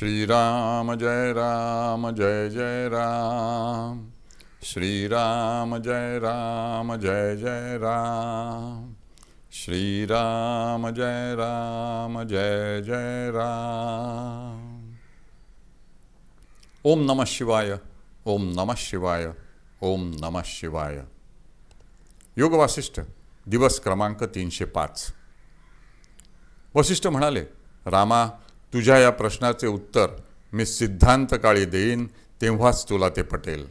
श्रीराम जय राम जय जय राम। श्रीराम जय राम जय जय राम। श्रीराम जय राम जय जय राम। ओम नमः शिवाय ओम नमः शिवाय ओम नमः शिवाय। योग वासिष्ठ दिवस क्रमांक तीनशे पाच. वशिष्ठ म्हणाले रामा तुझ्या या प्रश्नाचे उत्तर मी सिद्धांत काळी देईन तेव्हाच तुला ते पटेल.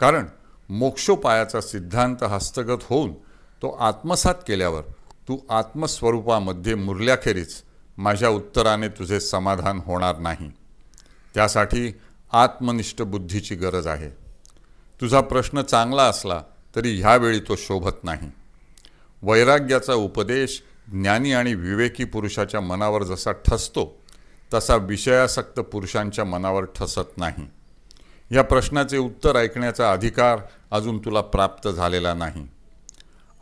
कारण मोक्षोपायाचा सिद्धांत हस्तगत होऊन तो आत्मसात केल्यावर तू आत्मस्वरूपामध्ये मुरल्याखेरीज माझ्या उत्तराने तुझे समाधान होणार नाही. त्यासाठी आत्मनिष्ठ बुद्धीची गरज आहे. तुझा प्रश्न चांगला असला तरी ह्यावेळी तो शोभत नाही. वैराग्याचा उपदेश ज्ञानी आणि विवेकी पुरुषाच्या मनावर जसा ठसतो तसा विषयासक्त पुरुषांच्या मनावर ठसत नाही. या प्रश्नाचे उत्तर ऐकण्याचा अधिकार अजून तुला प्राप्त झालेला नाही.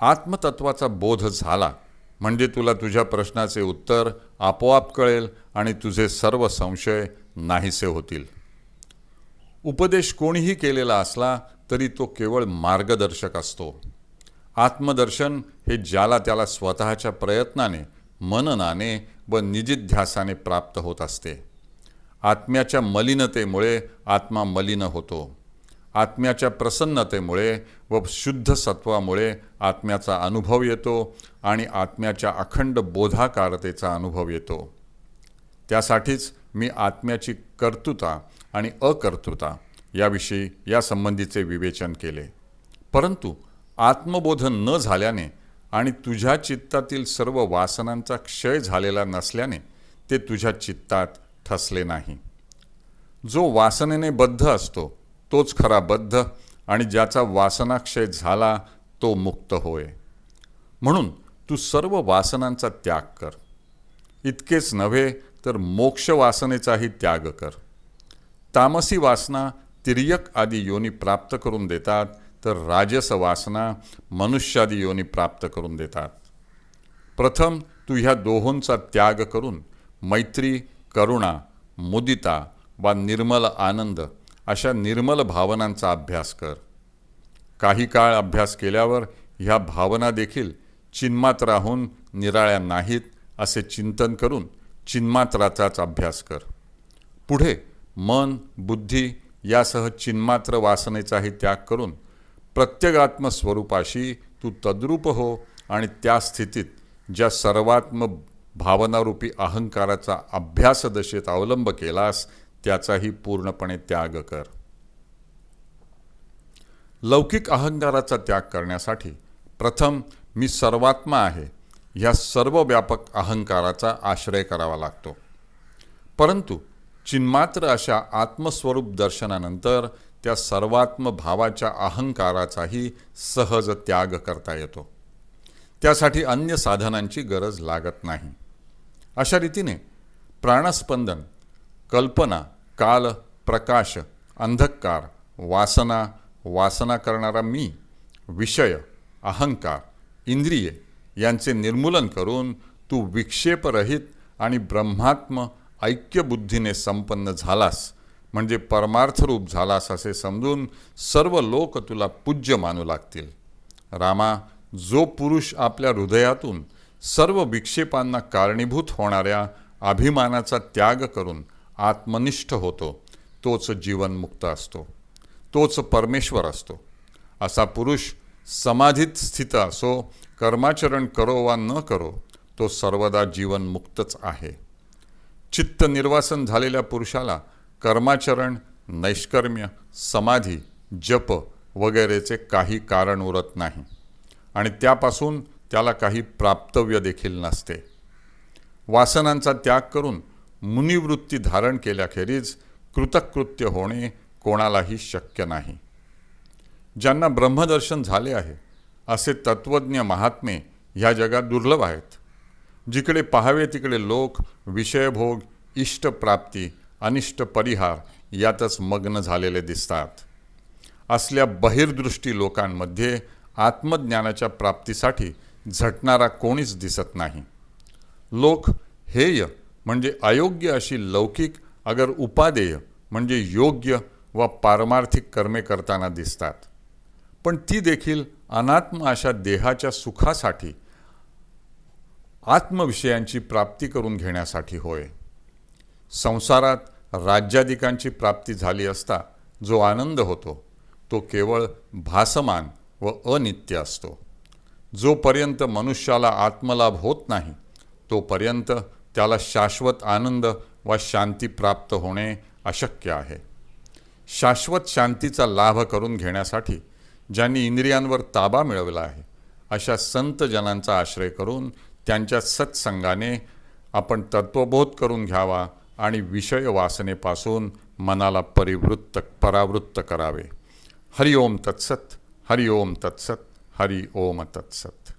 आत्मतत्वाचा बोध झाला म्हणजे तुला तुझ्या प्रश्नाचे उत्तर आपोआप कळेल आणि तुझे सर्व संशय नाहीसे होतील. उपदेश कोणीही केलेला असला तरी तो केवळ मार्गदर्शक असतो. आत्मदर्शन हे ज्याला त्याला स्वतःच्या प्रयत्नाने मननाने व निजिध्यासाने प्राप्त होत असते. आत्म्याच्या मलिनतेमुळे आत्मा मलिन होतो. आत्म्याच्या प्रसन्नतेमुळे व शुद्ध सत्वामुळे आत्म्याचा अनुभव येतो आणि आत्म्याच्या अखंड बोधाकारतेचा अनुभव येतो. त्यासाठीच मी आत्म्याची कर्तृता आणि अकर्तृता याविषयी यासंबंधीचे विवेचन केले. परंतु आत्मबोधन न झाल्याने आणि तुझ्या चित्तातील सर्व वासनांचा क्षय झालेला नसल्याने ते तुझ्या चित्तात ठसले नाही. जो वासनेने बद्ध असतो तोच खरा बद्ध आणि ज्याचा वासनाक्षय झाला तो मुक्त होय. म्हणून तू सर्व वासनांचा त्याग कर. इतकेच नव्हे तर मोक्ष वासनेचाही त्याग कर. तामसी वासना तिर्यक आदी योनी प्राप्त करून देतात तर राजस वासना मनुष्यादी योनी प्राप्त करून देतात. प्रथम तू ह्या दोहोंचा त्याग करून मैत्री करुणा मुदिता वा निर्मल आनंद अशा निर्मल भावनांचा अभ्यास कर. काही काळ अभ्यास केल्यावर ह्या भावना देखील चिन्मात्राहून निराळ्या नाहीत असे चिंतन करून चिन्मात्राचाच अभ्यास कर. पुढे मन बुद्धी यासह चिन्मात्र वासनेचाही त्याग करून प्रत्यगात्म स्वरूपाशी तू तद्रूप हो आणि त्या स्थितीत ज्या सर्वात्म भावनारूपी अहंकाराचा अभ्यासदशेत अवलंब केलास त्याचाही पूर्णपणे त्याग कर. लौकिक अहंकाराचा त्याग करण्यासाठी प्रथम मी सर्वात्मा आहे ह्या सर्व व्यापक अहंकाराचा आश्रय करावा लागतो. परंतु चिन्मात्र अशा आत्मस्वरूप दर्शनानंतर त्या सर्वात्म भावाच्या अहंकाराचाही सहज त्याग करता येतो. त्यासाठी अन्य साधनांची गरज लागत नाही. अशा रीतीने प्राणस्पंदन कल्पना काल प्रकाश अंधकार वासना वासना करणारा मी विषय अहंकार इंद्रिये यांचे निर्मूलन करून तू विक्षेपरहित आणि ब्रह्मात्म ऐक्यबुद्धीने संपन्न झालास म्हणजे परमार्थरूप झालास असे समजून सर्व लोक तुला पूज्य मानू लागतील. रामा जो पुरुष आपल्या हृदयातून सर्व विक्षेपांना कारणीभूत होणाऱ्या अभिमानाचा त्याग करून आत्मनिष्ठ होतो तोच जीवनमुक्त असतो तोच परमेश्वर असतो. असा पुरुष समाधीत स्थित असो कर्माचरण करो वा न करो तो सर्वदा जीवनमुक्तच आहे. चित्त निर्वासन झालेल्या पुरुषाला कर्माचरण नैष्कर्म्य समाधी जप वगैरेचे काही कारण उरत नाही. आणि त्यापासून त्याला काही प्राप्तव्य देखील नसते. वासनांचा त्याग करून मुनिवृत्ती धारण केल्याखेरीज कृतकृत्य होणे कोणालाही शक्य नाही. ज्यांना ब्रह्मदर्शन झाले आहे असे तत्वज्ञ महात्मे ह्या जगात दुर्लभ आहेत. जिकडे पाहावे तिकडे लोक विषयभोग इष्टप्राप्ती अनिष्ट परिहार यातच मग्न झालेले दिसतात. असल्या बहिर्दृष्टी लोकांमध्ये आत्मज्ञानाच्या प्राप्तीसाठी झटणारा कोणीच दिसत नाही. लोक हेय म्हणजे अयोग्य अशी लौकिक अगर उपादेय म्हणजे योग्य व पारमार्थिक कर्मे करताना दिसतात. पण ती देखील अनात्म अशा देहाच्या सुखासाठी आत्मविषयांची प्राप्ती करून घेण्यासाठी होय. संसारात राज्याधिकांची प्राप्ती झाली असता जो आनंद होतो तो केवळ भासमान व अनित्य असतो. जोपर्यंत मनुष्याला आत्मलाभ होत नाही तोपर्यंत त्याला शाश्वत आनंद व शांती प्राप्त होणे अशक्य आहे. शाश्वत शांतीचा लाभ करून घेण्यासाठी ज्यांनी इंद्रियांवर ताबा मिळवला आहे अशा संत जनांचा आश्रय करून त्यांच्या सत्संगाने आपण तत्वबोध करून घ्यावा आणि विषय वासनेपासून मनाला परिवृत्त परावृत्त करावे. हरि ओम तत्सत हरि ओम तत्सत हरि ओम तत्सत.